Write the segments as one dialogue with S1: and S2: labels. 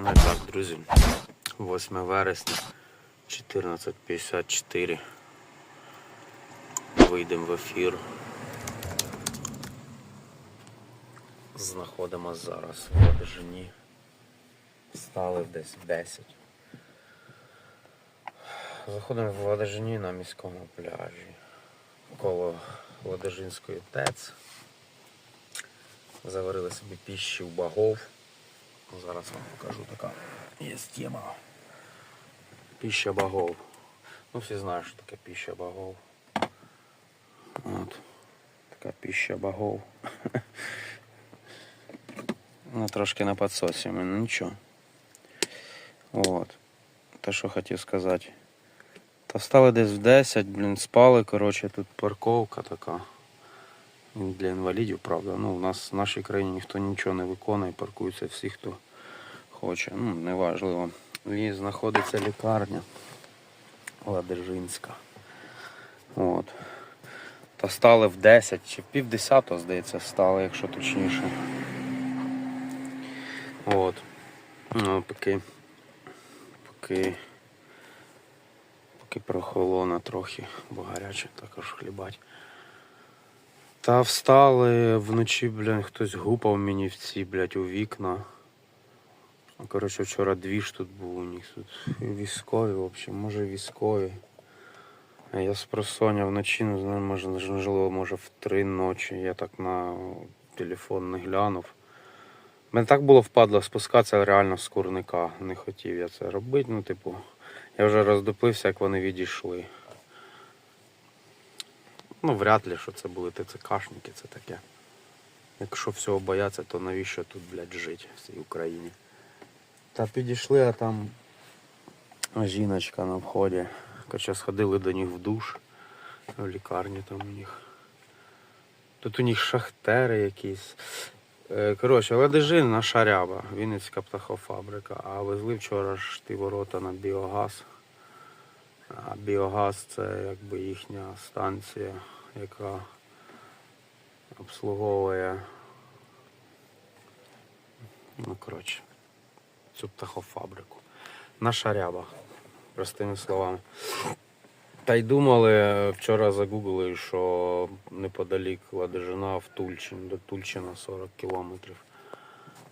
S1: Ну і так, друзі, 8 вересня, 14.54. Вийдемо в ефір. Знаходимося зараз в Ладижині. Стали десь 10. Заходимо в Ладижині на міському пляжі. Коло Ладижинської ТЕЦ. Заварили собі піщі в багов. Зараз вам покажу така є тема. Піща богов. Ну всі знають, що таке піща богов. От. Така піща богов. Ну, трошки на підсосі, ну нічого. От. Те, що хотів сказати. Та встали десь в 10, блін, спали, коротше, тут парковка така. Для інвалідів, правда. Ну, у нас в нашій країні ніхто нічого не виконує, паркуються всі, хто хоче. Ну, неважливо. І знаходиться лікарня Ладижинська. От. Та стали в 10 чи в пів десятого, здається, стали, якщо точніше. От. Ну, поки. Поки. Поки прохолоно трохи, бо гаряче також хлібать. Та встали вночі, блін, хтось гупав мені в ці, блядь, у вікна. Ну, Коротше, вчора двіж тут був у них тут. Військові, в общем, може військові. Я з просоня вночі, не знаю, може, можливо, може в три ночі. Я так на телефон не глянув. Мене так було впадло спускатися реально з курника. Не хотів я це робити. Ну, типу, я вже роздупився, як вони відійшли. Ну, вряд ли, що це були ТЦКшники, це таке. Якщо всього бояться, то навіщо тут, блядь, жити в цій Україні? Та підійшли, а там жіночка на вході. Короче, сходили до них в душ. В лікарні там у них. Тут у них шахтери якісь. Е, Коротше, Ладижин наша ряба, Вінницька птахофабрика. А везли вчора ж ті ворота на біогаз. Біогаз це якби їхня станція, яка обслуговує. Ну, коротше, цю птахофабрику. Наша ряба, простими словами. Та й думали, вчора загуглили, що неподалік Ладижина в Тульчин, до Тульчина 40 кілометрів.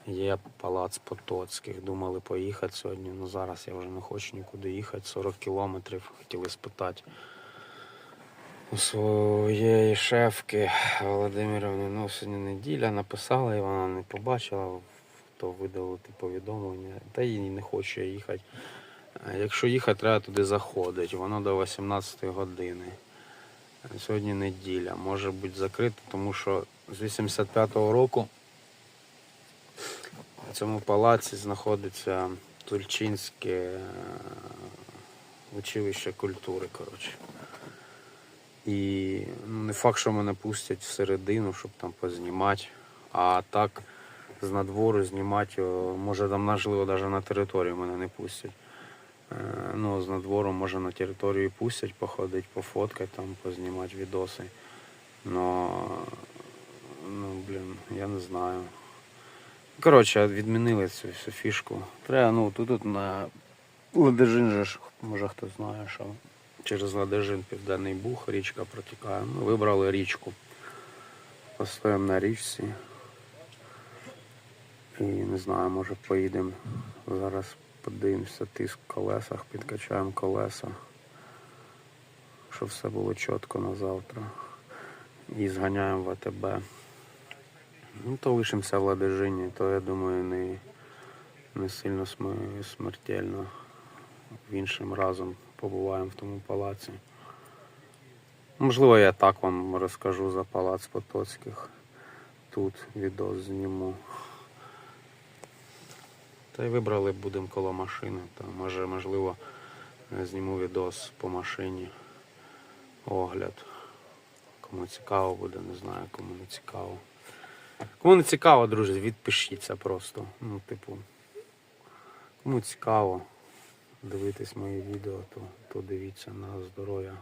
S1: Є палац Потоцьких. Думали поїхати сьогодні, але зараз я вже не хочу нікуди їхати. 40 кілометрів. Хотіли спитати у своєї шефки Володимировни, ну сьогодні неділя, написала і вона не побачила, то видалити повідомлення. Та їй не хоче їхати. Якщо їхати, треба туди заходити. Воно до 18 години. Сьогодні неділя. Може бути закрито, тому що з 85-го року в цьому палаці знаходиться Тульчинське е, училище культури. Коротше. І ну, не факт, що мене пустять всередину, щоб там познімати. А так з надвору знімати, може там можливо навіть на територію мене не пустять. Е, Ну, з надвору може на територію пустять, походити, пофоткати, там, познімати відоси. Но, ну, блін, я не знаю. Коротше, відмінили цю всю фішку. Треба, ну, тут, тут на Ладижин же ж, може хто знає, що через Ладижин Південний Буг, річка протікає. Ми вибрали річку. Постоїмо на річці. І не знаю, може поїдемо. Зараз подивимося тиск в колесах, підкачаємо колеса. Щоб все було чітко на завтра. І зганяємо в АТБ. Ну, то лишимося в Ладижині, то я думаю не, не сильно см- смертельно. Іншим разом побуваємо в тому палаці. Можливо, я так вам розкажу за палац Потоцьких. Тут відео зніму. Та й вибрали будемо коло машини. Та може, можливо, зніму відос по машині. Огляд. Кому цікаво буде, не знаю, кому не цікаво. Кому не цікаво, друзі, відпишіться просто. Ну, типу, кому цікаво дивитись мої відео, то, то дивіться на здоров'я.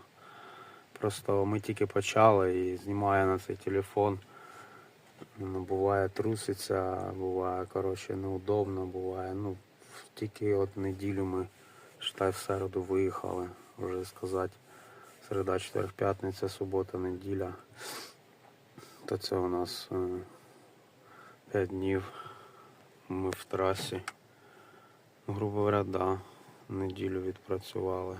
S1: Просто ми тільки почали і знімаю на цей телефон. Ну, буває труситься, буває, коротше, неудобно, буває, ну, тільки от неділю ми считай, в середу виїхали, вже сказати. Середа, четвер, п'ятниця, субота, неділя. То це у нас 5 днів. Ми в трасі. Грубо говоря, да, неділю відпрацювали.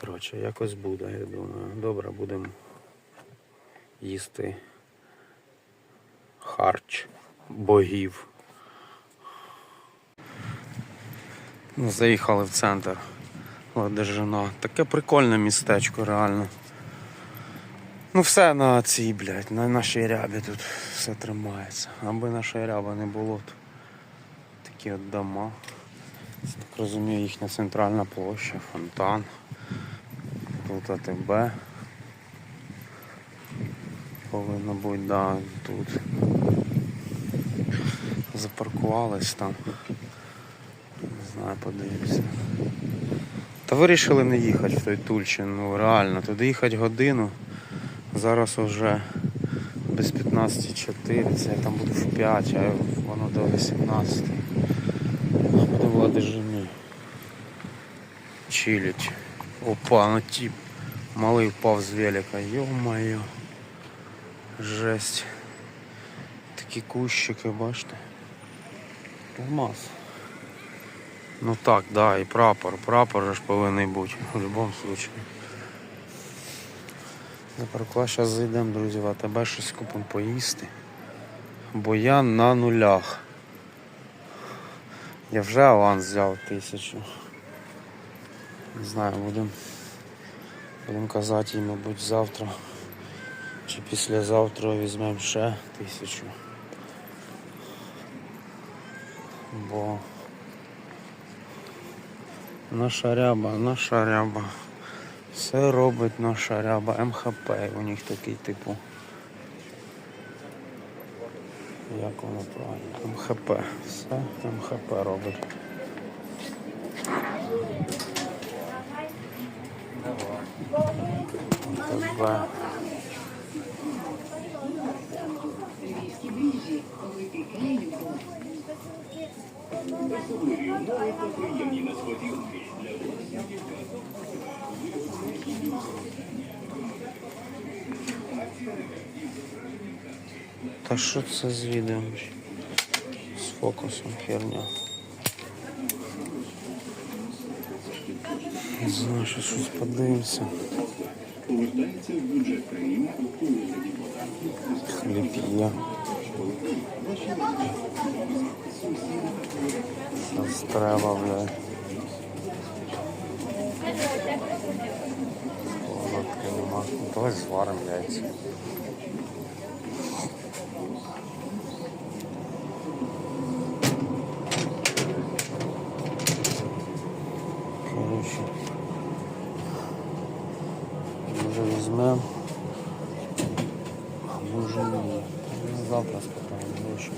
S1: Коротше, якось буде, я думаю. Добре, будемо їсти харч богів. Заїхали в центр Ладежина. Таке прикольне містечко, реально. Ну все на цій, блядь, на нашій рябі тут все тримається. Аби наша ряба не було тут. Такі от дома. Це, так розумію, їхня центральна площа, фонтан. Тут АТБ. Повинно бути, да, тут. Запаркувались там. Не знаю, подивимося. Та вирішили не їхати в той Тульчин, ну реально, туди їхати годину. Зараз вже без 15.4, це я там буду в 5, а воно до 18. Буду в Ладижині. Чилить. Опа, ну тип. Малий впав з велика. Йо-моє. Жесть. Такі кущики, бачите. Нормас. Ну так, да, і прапор. Прапор же ж повинен бути в будь-якому випадку. Запаркла, зараз зайдемо, друзі, в АТБ щось купимо поїсти. Бо я на нулях. Я вже аванс взяв тисячу. Не знаю, будемо будем казати їй, мабуть, завтра чи післязавтра візьмемо ще тисячу. Бо наша ряба, наша ряба. Все робить наша ряба МХП. У них такий типу. Як воно правильно? МХП. Все МХП робить. МХП. Та що це з відео? З фокусом херня. Не знаю, що щось подивимося. Хліб є. Щось блядь. Солодки нема. Ну, Давай зваримо яйця. Короче. Може візьмемо. А може ні. Ну, Завтра спитаємо, гроші.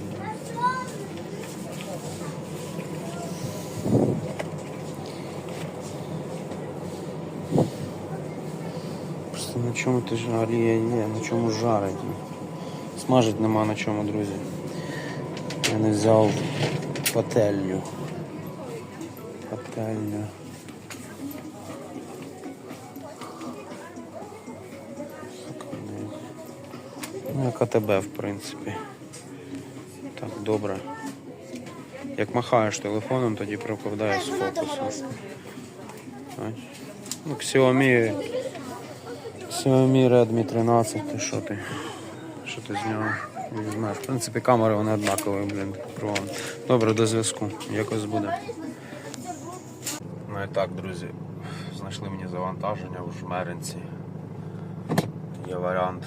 S1: Просто на чому ти жарія є, на чому жарить. Смажить нема на чому, друзі. Я не взяв пательню. Пательня. Ну, як АТБ, в принципі. Так, добре. Як махаєш телефоном, тоді пропадає з фокусу. Ну, Xiaomi, Xiaomi Redmi 13, ти що ти? Що ти з нього візьмеш? В принципі, камери вони однакові, блін. кругом. Добре, до зв'язку. Якось буде. Ну і так, друзі, знайшли мені завантаження в Жмеринці. Є варіант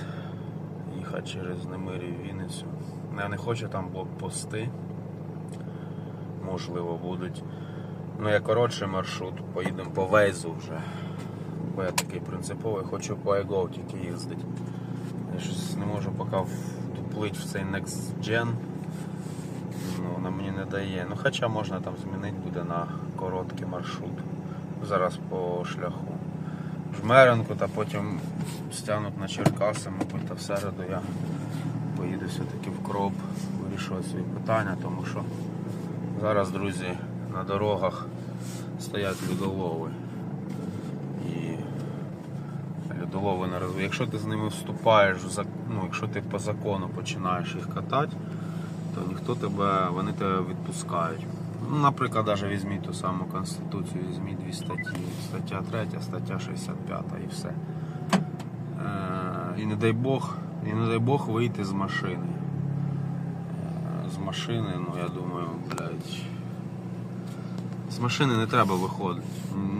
S1: їхати через Немирі в Вінницю. Ну, Я не хочу там блокпости. Можливо, будуть. Ну, я коротший маршрут, поїдемо по Вейзу вже. Бо я такий принциповий, хочу по Ego тільки їздити. Я щось не можу поки вплити в цей Next Gen. Ну, вона мені не дає. Ну хоча можна там змінити буде на короткий маршрут. Зараз по шляху. Жмеренку та потім стягнуть на Черкаси, мабуть, та в середу я поїду все-таки в кроп вирішувати свої питання, тому що зараз, друзі, на дорогах стоять людолови. І людолови не роз... Якщо ти з ними вступаєш, ну, якщо ти по закону починаєш їх катати, то ніхто тебе, вони тебе відпускають. Ну, наприклад, навіть візьміть ту саму Конституцію, візьміть дві статті, стаття 3, стаття 65 і все. Е, і не дай Бог, і не дай Бог вийти з машини. Е, з машини, ну я думаю, блядь. З машини не треба виходити.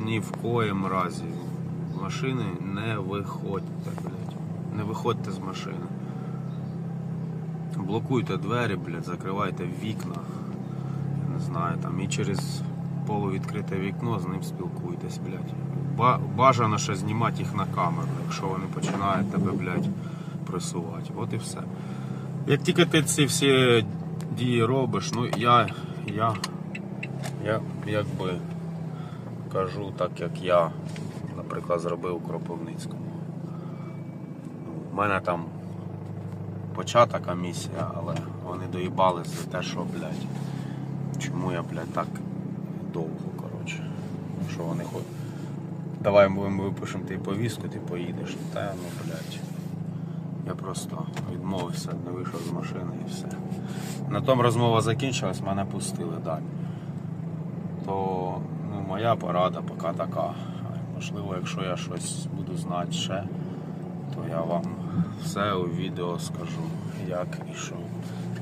S1: Ні в коїм разі. Машини не виходьте, блядь. Не виходьте з машини. Блокуйте двері, блядь, закривайте вікна. Я не знаю, там і через полувідкрите вікно з ним спілкуйтесь, блядь. Ба- бажано ще знімати їх на камеру, якщо вони починають тебе, блядь, пресувати. От і все. Як тільки ти ці всі дії робиш, ну я, я, я якби кажу так, як я, наприклад, зробив у Кропивницькому. У мене там почата комісія, але вони доїбались за те, що, блядь, чому я, блядь, так довго, коротше. Що вони хоч. Давай ми випишемо ти повістку, ти поїдеш. Та ну, блядь. Я просто відмовився, не вийшов з машини і все. На тому розмова закінчилась, мене пустили далі. То ну, моя порада поки така. Можливо, якщо я щось буду знати ще, то я вам все у відео скажу, як і що.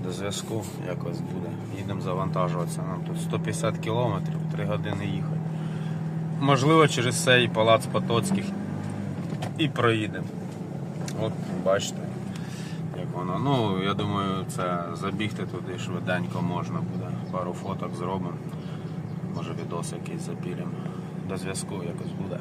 S1: До зв'язку якось буде. Їдемо завантажуватися. Нам тут 150 кілометрів, 3 години їхати. Можливо, через цей палац Потоцьких і проїдемо. От бачите, як воно. Ну, я думаю, це забігти туди швиденько можна буде. Пару фоток зробимо. Може відос якийсь запілимо. До зв'язку якось буде.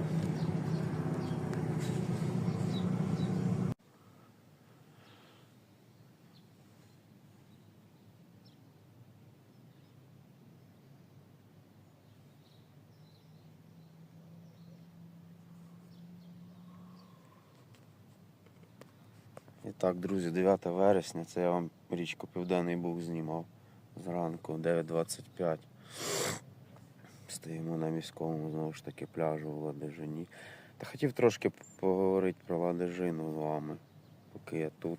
S1: І так, друзі, 9 вересня, це я вам річку Південний Буг знімав зранку 9.25. Стоїмо на міському знову ж таки пляжу в Ладижині. Та хотів трошки поговорити про Ладижину з вами, поки я тут.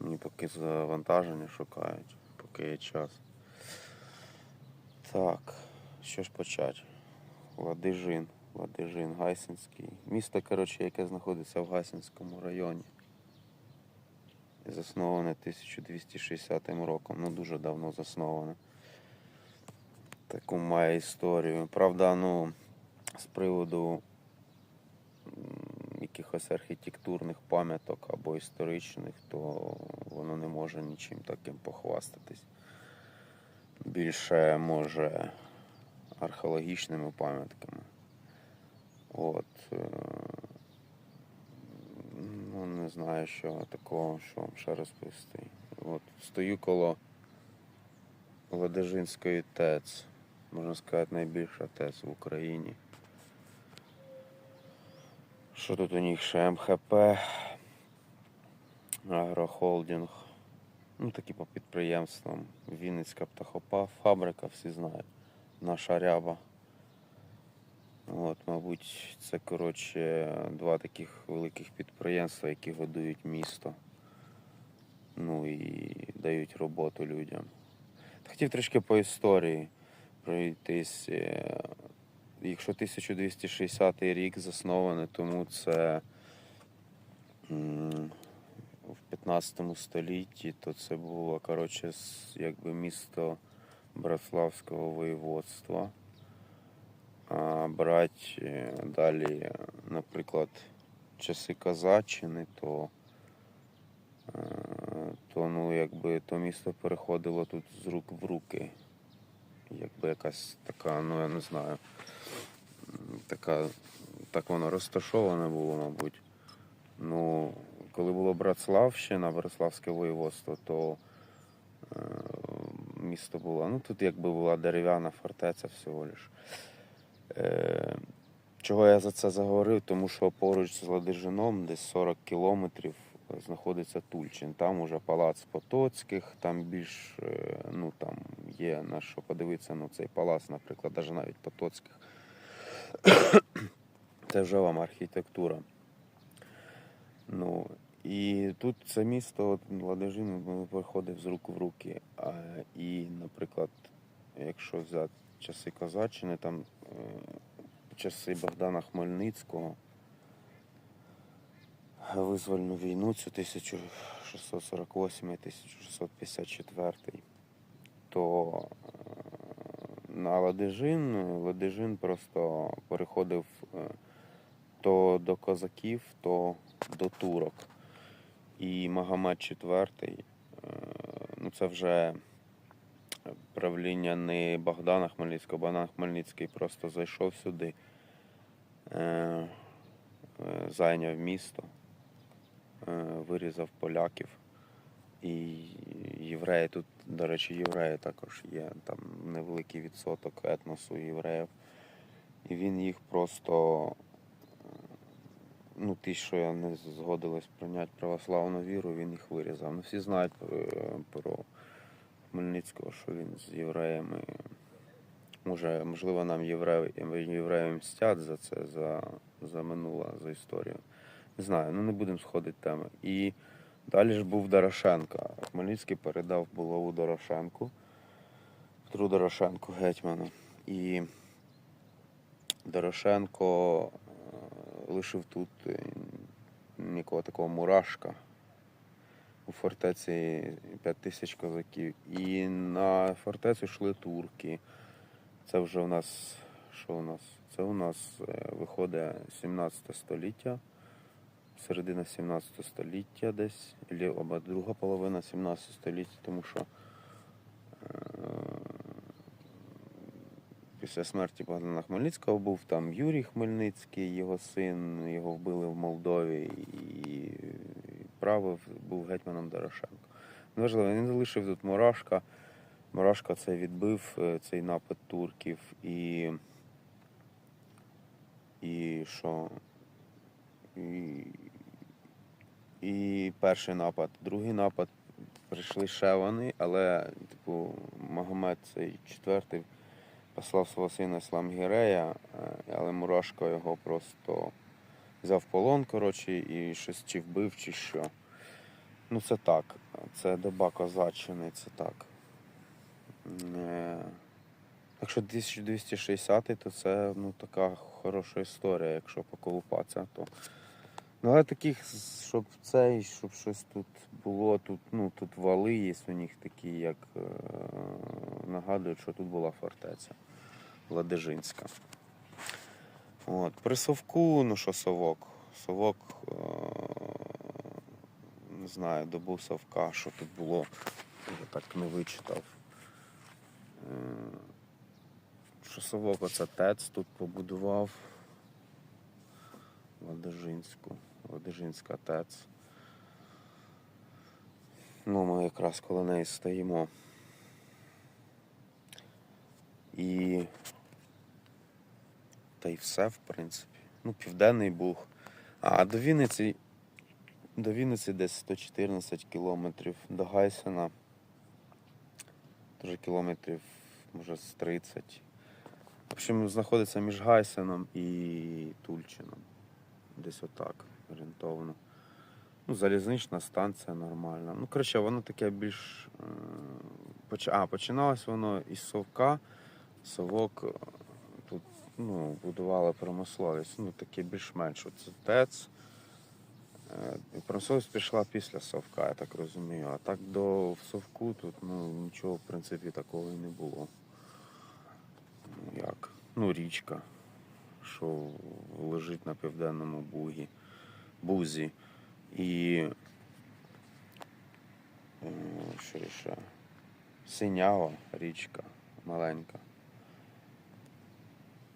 S1: Мені поки завантаження шукають, поки є час. Так, що ж почати? Ладижин, Ладижин, Гайсинський. Місто, коротше, яке знаходиться в Гайсинському районі. Засноване 1260 роком, ну дуже давно засноване. Таку має історію. Правда, ну, з приводу якихось архітектурних пам'яток або історичних, то воно не може нічим таким похвастатись. Більше може археологічними пам'ятками. От. е, Ну, не знаю, що такого, що вам ще розповісти. От, стою коло Ладижинської ТЕЦ. Можна сказати, найбільша ТЕЦ в Україні. Що тут у них ще МХП, Агрохолдинг. Ну, такі по підприємствам. Вінницька птахопа, фабрика, всі знають. Наша ряба. От, мабуть, це коротше два таких великих підприємства, які годують місто. Ну і дають роботу людям. Хотів трішки по історії пройтись. Якщо 1260 рік заснований, тому це в 15 столітті, то це було коротше, якби місто Братславського воєводства а, брати е, далі, наприклад, часи Казаччини, то, е, то ну, якби то місто переходило тут з рук в руки. Якби якась така, ну я не знаю, така, так воно розташоване було, мабуть. Ну, коли було Братславщина, Братславське воєводство, то е, місто було. Ну тут якби була дерев'яна фортеця всього лиш. Е, чого я за це заговорив? Тому що поруч з Ладижином, десь 40 кілометрів, знаходиться Тульчин. Там уже палац Потоцьких, там більш е, ну там є на що подивитися, ну цей палац, наприклад, навіть навіть Потоцьких. Це вже вам архітектура. Ну, і тут це місто от, Ладожин ну, приходив з рук в руки. І, наприклад, якщо взяти часи Козаччини, там е, часи Богдана Хмельницького, визвольну війну цю 1648-1654, то е, на Ладижин, Ладижин просто переходив е, то до козаків, то до турок. І Магомед IV, е, ну це вже правління не Богдана Хмельницького, Богдан Хмельницький просто зайшов сюди, зайняв місто, вирізав поляків. І євреї тут, до речі, євреї також є, там невеликий відсоток етносу євреїв. І він їх просто, е, ну, ті, що я не згодилась прийняти православну віру, він їх вирізав. Ну, всі знають про, про Хмельницького, що він з євреями. Може, можливо, нам євреї, євреї мстять за це, за, за минуле, за історію. Не знаю, ну не будемо сходити теми. І далі ж був Дорошенко. Хмельницький передав булаву Дорошенку, Петру Дорошенку гетьману. І Дорошенко е, лишив тут е, нікого такого мурашка. У фортеці 5 тисяч козаків. І на фортецю йшли турки. Це вже у нас. Що у нас? Це у нас е, виходить 17 століття, середина 17 століття десь, або друга половина 17 століття, тому що е, після смерті Богдана Хмельницького був там Юрій Хмельницький, його син, його вбили в Молдові і правив був гетьманом Дорошенко. Неважливо, він залишив тут Мурашка. Мурашка це відбив е, цей напад турків і. І що? І, і перший напад. Другий напад прийшли ще вони, але, типу, Магомед цей четвертий послав свого сина Іслам Гірея, е, але Мурашко його просто взяв полон, коротше, і щось чи вбив, чи що. Ну це так. Це доба козаччини, це так. Якщо 1260, то це ну, така хороша історія, якщо поколупатися, то. Ну, але таких, щоб цей, щоб щось тут було, тут, ну, тут вали є у них такі, як е, нагадують, що тут була фортеця Ладижинська. От. При совку, ну що совок? Совок, е, не знаю, добу совка, що тут було, я так не вичитав. Е, що совок оце ТЕЦ тут побудував. Ладижинську, Ладижинська ТЕЦ. Ну, ми якраз коло неї стоїмо. І та й все, в принципі. Ну, Південний Буг. А до Вінниці, до Вінниці десь 114 кілометрів, до Гайсена теж кілометрів, може, з 30. В общем, знаходиться між Гайсеном і Тульчином. Десь отак, орієнтовно. Ну, залізнична станція нормальна. Ну, коротше, воно таке більш. е, А, починалось воно із совка. Совок е, тут ну, будували промисловість. Ну, таке більш-менш. Це ТЕЦ. Е, Промисловість пішла після совка, я так розумію. А так до совку тут ну, нічого, в принципі, такого і не було. Ну, як? Ну, річка, що лежить на південному бугі, бузі. І е, що ще? Синява річка маленька.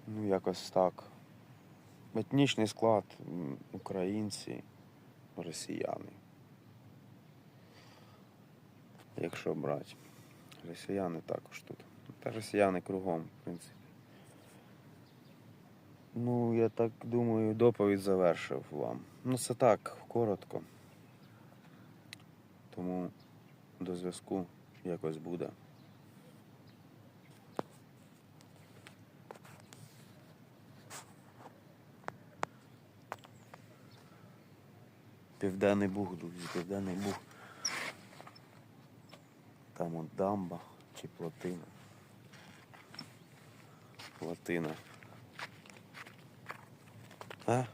S1: Ну, якось так. Етнічний склад українці, росіяни. Якщо брати. Росіяни також тут. Та росіяни кругом, в принципі. Ну, я так думаю, доповідь завершив вам. Ну, це так, коротко. Тому до зв'язку якось буде. Південний Буг, друзі, Південний Буг. Там от дамба чи плотина. Плотина. А?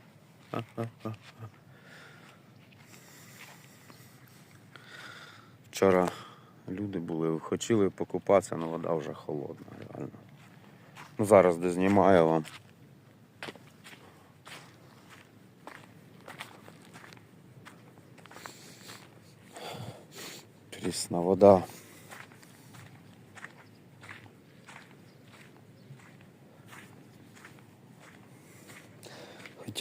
S1: Вчора люди були, хотіли покупатися, але вода вже холодна, реально. Ну, зараз де знімаю вам. Прісна вода.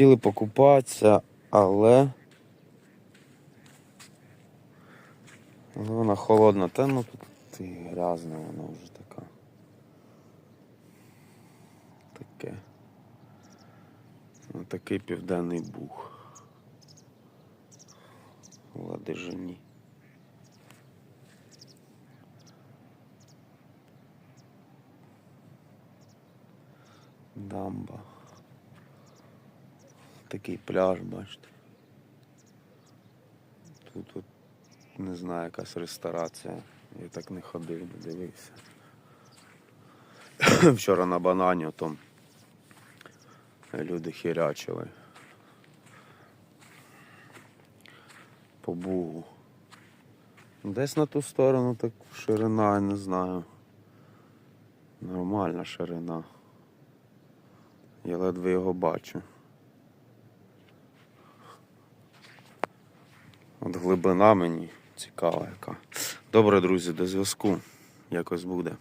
S1: Хотіли покупатися, але. Але вона холодна, та ну тут і грязна вона вже така. Таке. Ну, такий південний бух. Ладижині. Дамба. Такий пляж, бачите. Тут от не знаю, якась ресторація. Я так не ходив, не дивився. Вчора на банані там люди хірячили. По бугу. Десь на ту сторону так ширина, я не знаю. Нормальна ширина. Я ледве його бачу. От глибина мені цікава яка. Добре, друзі, до зв'язку. Якось буде.